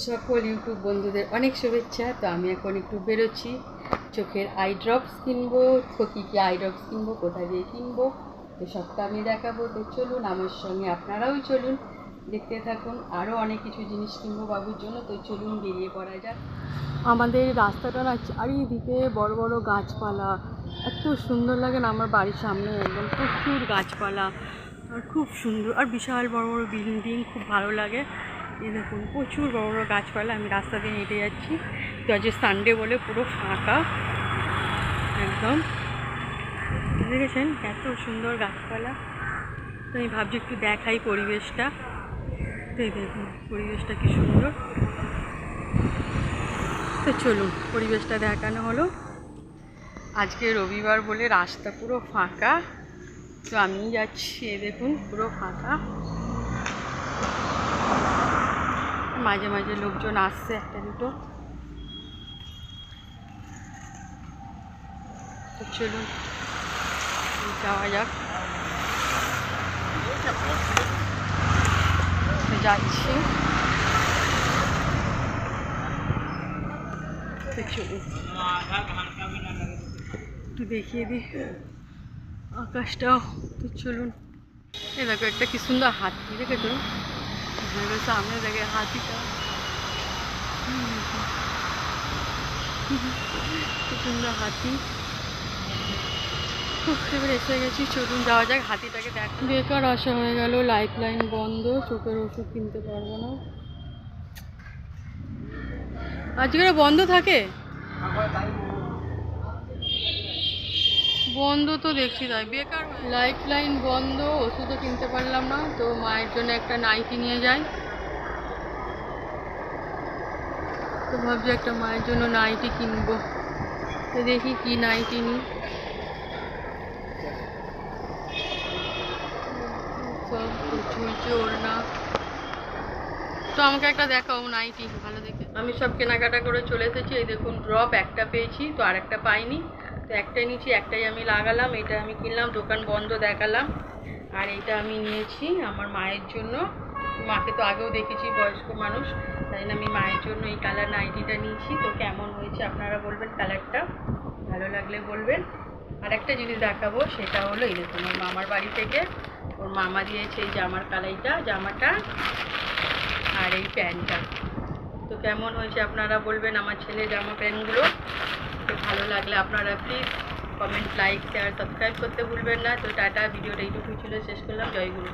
সকল ইউটিউব বন্ধুদের অনেক শুভেচ্ছা। তো আমি এখন একটু বেরোচ্ছি। চোখের আই ড্রপস কিনবো কী কী আই ড্রপস কিনবো কোথা দিয়ে কিনবো তো সবটা আমি দেখাবো। তো চলুন, আমার সঙ্গে আপনারাও চলুন, দেখতে থাকুন। আরও অনেক কিছু জিনিস কিনবো বাবুর জন্য। তো চলুন, বেরিয়ে পড়া যাক। আমাদের রাস্তাটা না চারিদিকে বড় বড় গাছপালা। এত সুন্দর লাগে না আমার বাড়ির সামনে একদম প্রচুর গাছপালা। আর খুব সুন্দর, আর বিশাল বড় বড় বিল্ডিং খুব ভালো লাগে। এই দেখুন, প্রচুর বড় বড় গাছপালা আমি রাস্তা দিয়ে হেঁটে যাচ্ছি। তো আজ সানডে বলে পুরো ফাঁকা। একদম। দেখেছেন এত সুন্দর গাছপালা। তো আমি ভাবছি একটু দেখাই পরিবেশটা। তো দেখুন, পরিবেশটা কি সুন্দর। তো চলুন, পরিবেশটা দেখানো হলো। আজকে রবিবার বলে রাস্তা পুরো ফাঁকা। তো আমি যাচ্ছি দেখুন, পুরো ফাঁকা। মাঝে মাঝে লোকজন আসছে একটা দুটো। তো চলুন, যাওয়া যাক। যাচ্ছি। তো একটু দেখিয়ে দিই আকাশটাও। তো চলুন। এ দেখো, একটা কি সুন্দর হাতি, দেখেছ? ঘরের সামনে দেখে হাতিটা হুম। কি সুন্দর হাতি এবার এসে গেছি চলুন যাওয়া যাক হাতিটাকে দেখ বেকার আসা হয়ে গেল লাইফ লাইন বন্ধ চোখের ওষুধ কিনতে পারব না আজকে বন্ধ থাকে বন্ধ তো দেখছি তাই, বেকার লাইফ লাইন বন্ধ, ওষুধও কিনতে পারলাম না, তো মায়ের জন্য একটা নাইটি নিয়ে যাই। তো ভাবছি একটা মায়ের জন্য নাইটি কিনবো। তো দেখি কি নাইটি নিই। তো আমাকে একটা দেখাও নাইটি ভালো দেখে। আমি সব কেনাকাটা করে চলে এসেছি, এই দেখুন ড্রপ একটা পেয়েছি, তো আর একটা পাইনি। তো একটাই নিয়েছি, একটাই আমি লাগালাম, এটা আমি কিনলাম, দোকান বন্ধ দেখালাম। আর এটা আমি নিয়েছি আমার মায়ের জন্য। মাকে তো আগেও দেখেছি, বয়স্ক মানুষ, তাই আমি মায়ের জন্য এই কালার নাইটিটা নিয়েছি। তো কেমন হয়েছে আপনারা বলবেন কালারটা ভালো লাগলে বলবেন। আর একটা জিনিস দেখাবো, সেটা হলো এই দেখুন, ওর মামার বাড়ি থেকে ওর মামা দিয়েছে এই জামার কালাইটা, জামাটা আর এই প্যান্টটা। তো কেমন হয়েছে আপনারা বলবেন আমার ছেলে জামা প্যান্টগুলো? তো ভালো লাগলে আপনারা please comment like share subscribe করতে ভুলবেন না। তো টাটা, ভিডিওটা এইটুকুই ছিল, শেষ করলাম। জয় গুরু।